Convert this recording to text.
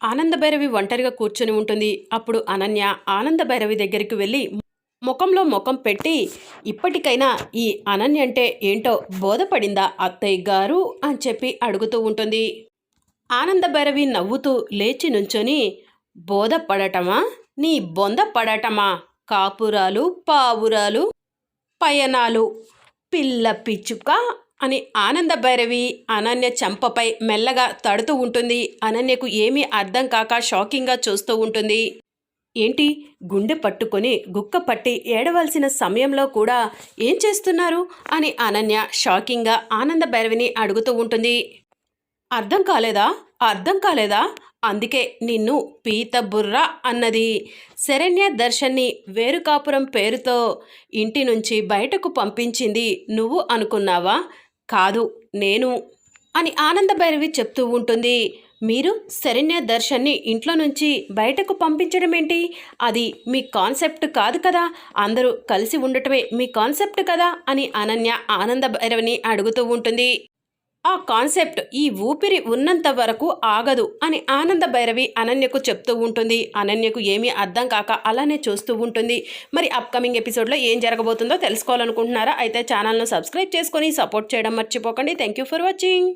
ఆనందభైరవి ఒంటరిగా కూర్చొని ఉంటుంది. అప్పుడు అనన్య ఆనందభైరవి దగ్గరికి వెళ్ళి ముఖంలో ముఖం పెట్టి ఇప్పటికైనా ఈ అనన్య అంటే ఏంటో బోధపడిందా అత్తయ్య గారు? అని చెప్పి అడుగుతూ ఉంటుంది. ఆనందభైరవి నవ్వుతూ లేచి నుంచొని బోధపడటమా? నీ బొంద పడటమా? కాపురాలు పావురాలు పయనాలు పిల్ల పిచ్చుక అని ఆనంద భైరవి అనన్య చెంపపై మెల్లగా తడుతూ ఉంటుంది. అనన్యకు ఏమీ అర్థం కాక షాకింగ్గా చూస్తూ ఉంటుంది. ఏంటి? గుండె పట్టుకొని గుక్క పట్టి ఏడవలసిన సమయంలో కూడా ఏం చేస్తున్నారు? అని అనన్య షాకింగ్గా ఆనంద భైరవిని అడుగుతూ ఉంటుంది. అర్థం కాలేదా? అర్థం కాలేదా? అందుకే నిన్ను పీత బుర్ర అన్నది. శరణ్య దర్శన్ని వేరుకాపురం పేరుతో ఇంటి నుంచి బయటకు పంపించింది నువ్వు అనుకున్నావా? కాదు నేను అని ఆనంద భైరవి చెప్తూ ఉంటుంది. మీరు శరణ్య దర్శన్ని ఇంట్లో నుంచి బయటకు పంపించడం ఏంటి అది మీ కాన్సెప్ట్ కాదు కదా. అందరూ కలిసి ఉండటమే మీ కాన్సెప్ట్ కదా అని అనన్య ఆనంద భైరవిని అడుగుతూ ఉంటుంది. ఆ కాన్సెప్ట్ ఈ ఊపిరి ఉన్నంత వరకు ఆగదు అని ఆనంద భైరవి అనన్యకు చెప్తూ ఉంటుంది. అనన్యకు ఏమీ అర్థం కాక అలానే చూస్తూ ఉంటుంది. మరి అప్కమింగ్ ఎపిసోడ్లో ఏం జరగబోతుందో తెలుసుకోవాలనుకుంటున్నారా? అయితే ఛానల్ను సబ్స్క్రైబ్ చేసుకొని సపోర్ట్ చేయడం మర్చిపోకండి. Thank you for watching